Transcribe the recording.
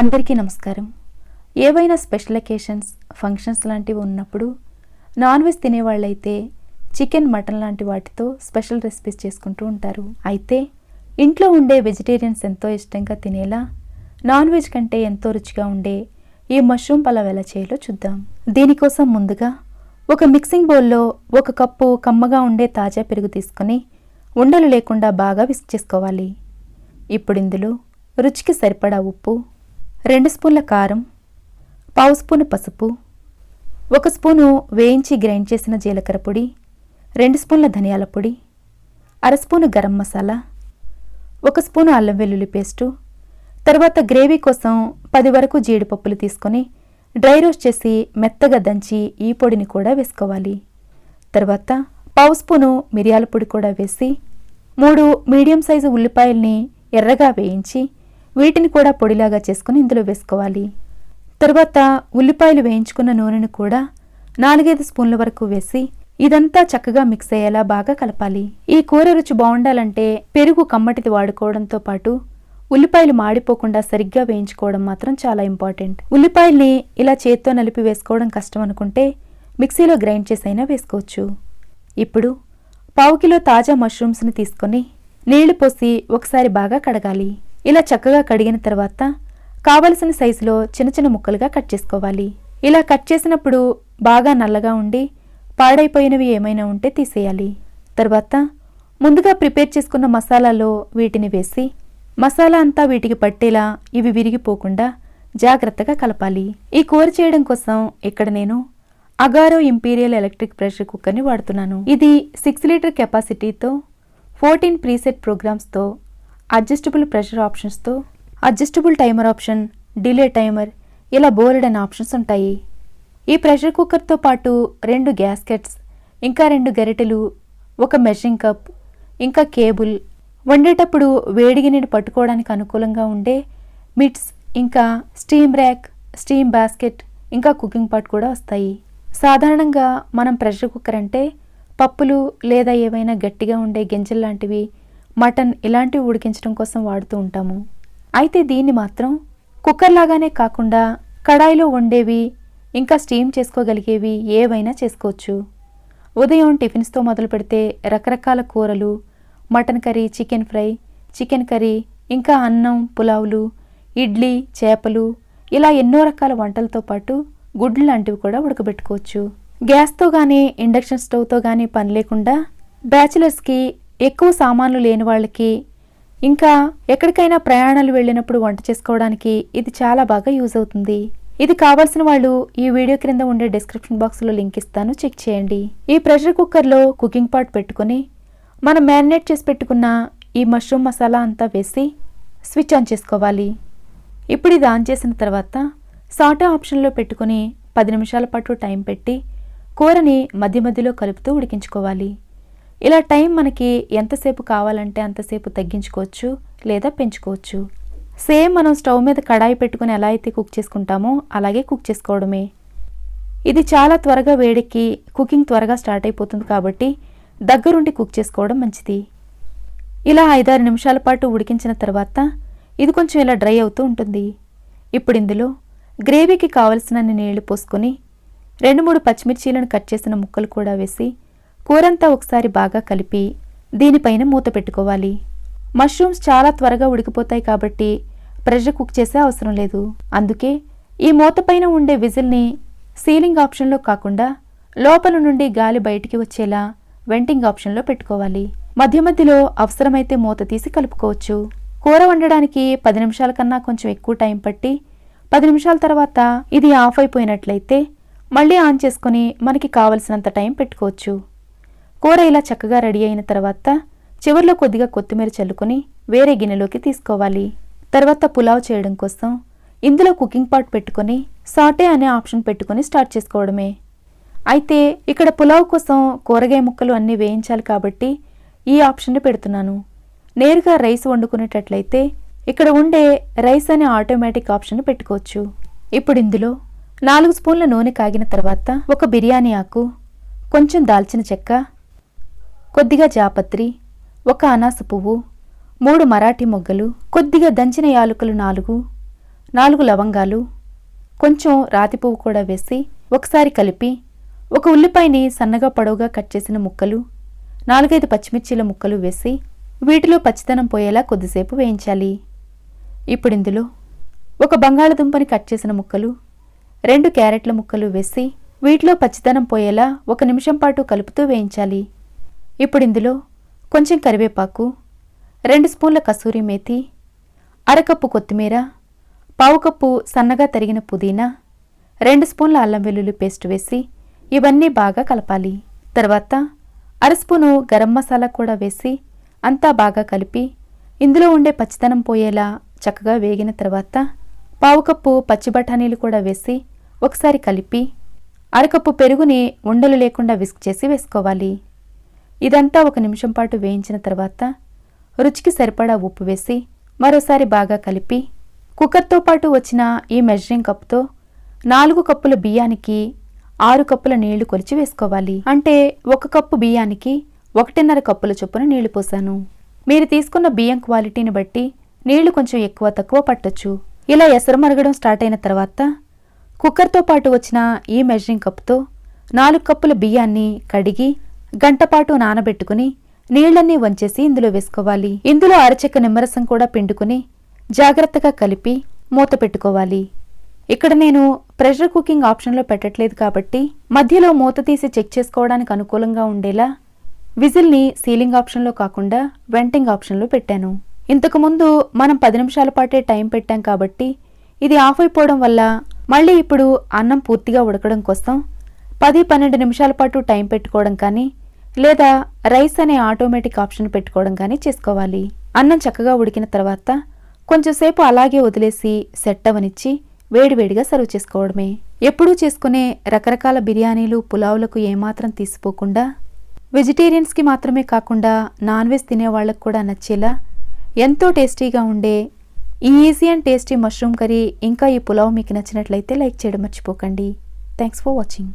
అందరికీ నమస్కారం. ఏవైనా స్పెషల్ అకేషన్స్ ఫంక్షన్స్ లాంటివి ఉన్నప్పుడు నాన్ వెజ్ తినేవాళ్ళైతే చికెన్ మటన్ లాంటి వాటితో స్పెషల్ రెసిపీస్ చేసుకుంటూ ఉంటారు. అయితే ఇంట్లో ఉండే వెజిటేరియన్స్ ఎంతో ఇష్టంగా తినేలా నాన్ వెజ్ కంటే ఎంతో రుచిగా ఉండే ఈ మష్రూమ్ పలావ్ ఎలా చేయాలో చూద్దాం. దీనికోసం ముందుగా ఒక మిక్సింగ్ బౌల్లో ఒక కప్పు కమ్మగా ఉండే తాజా పెరుగు తీసుకొని ఉండలు లేకుండా బాగా విస్క్ చేసుకోవాలి. ఇప్పుడు ఇందులో రుచికి సరిపడా ఉప్పు రెండు స్పూన్ల కారం పావు స్పూను పసుపు ఒక స్పూను వేయించి గ్రైండ్ చేసిన జీలకర్ర పొడి రెండు స్పూన్ల ధనియాల పొడి అర స్పూను గరం మసాలా ఒక స్పూను అల్లం వెల్లుల్లి పేస్టు తర్వాత గ్రేవీ కోసం పది వరకు జీడిపప్పులు తీసుకొని డ్రై రోస్ట్ చేసి మెత్తగా దంచి ఈ పొడిని కూడా వేసుకోవాలి. తర్వాత పావు స్పూను మిరియాల పొడి కూడా వేసి మూడు మీడియం సైజు ఉల్లిపాయల్ని ఎర్రగా వేయించి వీటిని కూడా పొడిలాగా చేసుకుని ఇందులో వేసుకోవాలి. తర్వాత ఉల్లిపాయలు వేయించుకున్న నూనెను కూడా నాలుగైదు స్పూన్ల వరకు వేసి ఇదంతా చక్కగా మిక్స్ అయ్యేలా బాగా కలపాలి. ఈ కూర రుచి బాగుండాలంటే పెరుగు కమ్మటిది వాడుకోవడంతో పాటు ఉల్లిపాయలు మాడిపోకుండా సరిగ్గా వేయించుకోవడం మాత్రం చాలా ఇంపార్టెంట్. ఉల్లిపాయల్ని ఇలా చేత్తో నలిపి వేసుకోవడం కష్టం అనుకుంటే మిక్సీలో గ్రైండ్ చేసైనా వేసుకోవచ్చు. ఇప్పుడు పావు కిలో తాజా మష్రూమ్స్ని తీసుకొని నీళ్ళు పోసి ఒకసారి బాగా కడగాలి. ఇలా చక్కగా కడిగిన తర్వాత కావలసిన సైజులో చిన్న చిన్న ముక్కలుగా కట్ చేసుకోవాలి. ఇలా కట్ చేసినప్పుడు బాగా నల్లగా ఉండి పాడైపోయినవి ఏమైనా ఉంటే తీసేయాలి. తర్వాత ముందుగా ప్రిపేర్ చేసుకున్న మసాలాలో వీటిని వేసి మసాలా అంతా వీటికి పట్టేలా ఇవి విరిగిపోకుండా జాగ్రత్తగా కలపాలి. ఈ కూర చేయడం కోసం ఇక్కడ నేను అగారో ఇంపీరియల్ ఎలక్ట్రిక్ ప్రెషర్ కుక్కర్ని వాడుతున్నాను. ఇది సిక్స్ లీటర్ కెపాసిటీతో ఫోర్టీన్ ప్రీసెట్ ప్రోగ్రామ్స్తో adjustable pressure ఆప్షన్స్తో adjustable timer option delay timer ఇలా బోలెడ్ అనే ఆప్షన్స్ ఉంటాయి. ఈ ప్రెషర్ కుక్కర్తో పాటు రెండు గ్యాస్కెట్స్ ఇంకా రెండు గరిటెలు ఒక మెషింగ్ కప్ ఇంకా కేబుల్ వండేటప్పుడు వేడిగి నీళ్ళు పట్టుకోవడానికి అనుకూలంగా ఉండే మిట్స్ ఇంకా స్టీమ్ ర్యాక్ స్టీమ్ బాస్కెట్ ఇంకా కుకింగ్ పాట్ కూడా వస్తాయి. సాధారణంగా మనం ప్రెషర్ కుక్కర్ అంటే పప్పులు లేదా ఏవైనా గట్టిగా ఉండే గింజలు లాంటివి మటన్ ఇలాంటివి ఉడికించడం కోసం వాడుతూ ఉంటాము. అయితే దీన్ని మాత్రం కుక్కర్ లాగానే కాకుండా కడాయిలో వండేవి ఇంకా స్టీమ్ చేసుకోగలిగేవి ఏవైనా చేసుకోవచ్చు. ఉదయం టిఫిన్స్తో మొదలు పెడితే రకరకాల కూరలు mutton curry chicken fry chicken curry ఇంకా అన్నం పులావులు ఇడ్లీ చేపలు ఇలా ఎన్నో రకాల వంటలతో పాటు గుడ్లు లాంటివి కూడా ఉడకబెట్టుకోవచ్చు. గ్యాస్తో కానీ ఇండక్షన్ స్టవ్తో కానీ పని లేకుండా బ్యాచిలర్స్కి ఎక్కువ సామాన్లు లేని వాళ్ళకి ఇంకా ఎక్కడికైనా ప్రయాణాలు వెళ్ళినప్పుడు వంట చేసుకోవడానికి ఇది చాలా బాగా యూజ్ అవుతుంది. ఇది కావాల్సిన వాళ్ళు ఈ వీడియో క్రింద ఉండే డిస్క్రిప్షన్ బాక్స్లో లింక్ ఇస్తాను చెక్ చేయండి. ఈ ప్రెషర్ కుక్కర్లో కుకింగ్ పాట్ పెట్టుకొని మనం మ్యారినేట్ చేసి పెట్టుకున్న ఈ మష్రూమ్ మసాలా అంతా వేసి స్విచ్ ఆన్ చేసుకోవాలి. ఇప్పుడు ఇది ఆన్ చేసిన తర్వాత సాటా ఆప్షన్లో పెట్టుకొని పది నిమిషాల పాటు టైం పెట్టి కూరని మధ్య మధ్యలో కలుపుతూ ఉడికించుకోవాలి. ఇలా టైం మనకి ఎంతసేపు కావాలంటే అంతసేపు తగ్గించుకోవచ్చు లేదా పెంచుకోవచ్చు. సేమ్ మనం స్టవ్ మీద కడాయి పెట్టుకుని ఎలా అయితే కుక్ చేసుకుంటామో అలాగే కుక్ చేసుకోవడమే. ఇది చాలా త్వరగా వేడెక్కి కుకింగ్ త్వరగా స్టార్ట్ అయిపోతుంది కాబట్టి దగ్గరుండి కుక్ చేసుకోవడం మంచిది. ఇలా ఐదారు నిమిషాల పాటు ఉడికించిన తర్వాత ఇది కొంచెం ఇలా డ్రై అవుతూ ఉంటుంది. ఇప్పుడు ఇందులో గ్రేవీకి కావలసినన్ని నీళ్ళు పోసుకొని రెండు మూడు పచ్చిమిర్చీలను కట్ చేసిన ముక్కలు కూడా వేసి కూరంతా ఒకసారి బాగా కలిపి దీనిపైన మూత పెట్టుకోవాలి. మష్రూమ్స్ చాలా త్వరగా ఉడికిపోతాయి కాబట్టి ప్రెషర్ కుక్ చేసే అవసరం లేదు. అందుకే ఈ మూత పైన ఉండే విజిల్ని సీలింగ్ ఆప్షన్లో కాకుండా లోపల నుండి గాలి బయటికి వచ్చేలా వెంటింగ్ ఆప్షన్లో పెట్టుకోవాలి. మధ్య మధ్యలో అవసరమైతే మూత తీసి కలుపుకోవచ్చు. కూర వండడానికి పది నిమిషాల కన్నా కొంచెం ఎక్కువ టైం పట్టి పది నిమిషాల తర్వాత ఇది ఆఫ్ అయిపోయినట్లయితే మళ్ళీ ఆన్ చేసుకుని మనకి కావలసినంత టైం పెట్టుకోవచ్చు. కూర ఇలా చక్కగా రెడీ అయిన తర్వాత చివర్లో కొద్దిగా కొత్తిమీర చల్లుకొని వేరే గిన్నెలోకి తీసుకోవాలి. తర్వాత పులావ్ చేయడం కోసం ఇందులో కుకింగ్ పాట్ పెట్టుకొని సాటే అనే ఆప్షన్ పెట్టుకొని స్టార్ట్ చేసుకోవడమే. అయితే ఇక్కడ పులావ్ కోసం కూరగాయ ముక్కలు అన్నీ వేయించాలి కాబట్టి ఈ ఆప్షన్ని పెడుతున్నాను. నేరుగా రైస్ వండుకునేటట్లయితే ఇక్కడ ఉండే రైస్ అనే ఆటోమేటిక్ ఆప్షన్ పెట్టుకోవచ్చు. ఇప్పుడు ఇందులో నాలుగు స్పూన్ల నూనె కాగిన తర్వాత ఒక బిర్యానీ ఆకు కొంచెం దాల్చిన చెక్క కొద్దిగా జాపత్రి ఒక అనాస పువ్వు మూడు మరాఠీ మొగ్గలు కొద్దిగా దంచిన యాలకులు నాలుగు నాలుగు లవంగాలు కొంచెం రాతి పువ్వు కూడా వేసి ఒకసారి కలిపి ఒక ఉల్లిపాయని సన్నగా పొడవుగా కట్ చేసిన ముక్కలు నాలుగైదు పచ్చిమిర్చీల ముక్కలు వేసి వీటిలో పచ్చిదనం పోయేలా కొద్దిసేపు వేయించాలి. ఇప్పుడు ఇందులో ఒక బంగాళదుంపని కట్ చేసిన ముక్కలు రెండు క్యారెట్ల ముక్కలు వేసి వీటిలో పచ్చిదనం పోయేలా ఒక నిమిషం పాటు కలుపుతూ వేయించాలి. ఇప్పుడు ఇందులో కొంచెం కరివేపాకు రెండు స్పూన్ల కసూరి మేతి అరకప్పు కొత్తిమీర పావు కప్పు సన్నగా తరిగిన పుదీనా రెండు స్పూన్ల అల్లం వెల్లుల్లి పేస్ట్ వేసి ఇవన్నీ బాగా కలపాలి. తర్వాత అర స్పూను గరం మసాలా కూడా వేసి అంతా బాగా కలిపి ఇందులో ఉండే పచ్చితనం పోయేలా చక్కగా వేగిన తర్వాత పావు కప్పు పచ్చి బఠానీలు కూడా వేసి ఒకసారి కలిపి అరకప్పు పెరుగుని ఉండలు లేకుండా విస్క్ చేసి వేసుకోవాలి. ఇదంతా ఒక నిమిషం పాటు వేయించిన తర్వాత రుచికి సరిపడా ఉప్పు వేసి మరోసారి బాగా కలిపి కుక్కర్తో పాటు వచ్చిన ఈ మెజరింగ్ కప్తో నాలుగు కప్పుల బియ్యానికి ఆరు కప్పుల నీళ్ళు కొలిచి వేసుకోవాలి. అంటే ఒక కప్పు బియ్యానికి ఒకటిన్నర కప్పుల చొప్పున నీళ్ళు పోసాను. మీరు తీసుకున్న బియ్యం క్వాలిటీని బట్టి నీళ్ళు కొంచెం ఎక్కువ తక్కువ పట్టొచ్చు. ఇలా ఎసరు మరగడం స్టార్ట్ అయిన తర్వాత కుక్కర్తో పాటు వచ్చిన ఈ మెజరింగ్ కప్తో నాలుగు కప్పుల బియ్యాన్ని కడిగి గంటపాటు నానబెట్టుకుని నీళ్ళన్నీ వంచేసి ఇందులో వేసుకోవాలి. ఇందులో అరచెక్క నిమ్మరసం కూడా పిండుకుని జాగ్రత్తగా కలిపి మూత పెట్టుకోవాలి. ఇక్కడ నేను ప్రెషర్ కుకింగ్ ఆప్షన్లో పెట్టట్లేదు కాబట్టి మధ్యలో మూత తీసి చెక్ చేసుకోవడానికి అనుకూలంగా ఉండేలా విజిల్ని సీలింగ్ ఆప్షన్లో కాకుండా వెంటింగ్ ఆప్షన్లో పెట్టాను. ఇంతకుముందు మనం పది నిమిషాల పాటే టైం పెట్టాం కాబట్టి ఇది ఆఫ్ అయిపోవడం వల్ల మళ్ళీ ఇప్పుడు అన్నం పూర్తిగా ఉడకడం కోసం పది పన్నెండు నిమిషాల పాటు టైం పెట్టుకోవడం కానీ లేదా రైస్ అనే ఆటోమేటిక్ ఆప్షన్ పెట్టుకోవడం కానీ చేసుకోవాలి. అన్నం చక్కగా ఉడికిన తర్వాత కొంచెంసేపు అలాగే వదిలేసి సెట్ అవనిచ్చి వేడివేడిగా సర్వ్ చేసుకోవడమే. ఎప్పుడూ చేసుకునే రకరకాల బిర్యానీలు పులావులకు ఏమాత్రం తీసిపోకుండా వెజిటేరియన్స్కి మాత్రమే కాకుండా నాన్ వెజ్ తినే వాళ్ళకు కూడా నచ్చేలా ఎంతో టేస్టీగా ఉండే ఈ easy and tasty mushroom curry ఇంకా ఈ పులావ్ మీకు నచ్చినట్లయితే లైక్ చేయడం మర్చిపోకండి. Thanks for watching.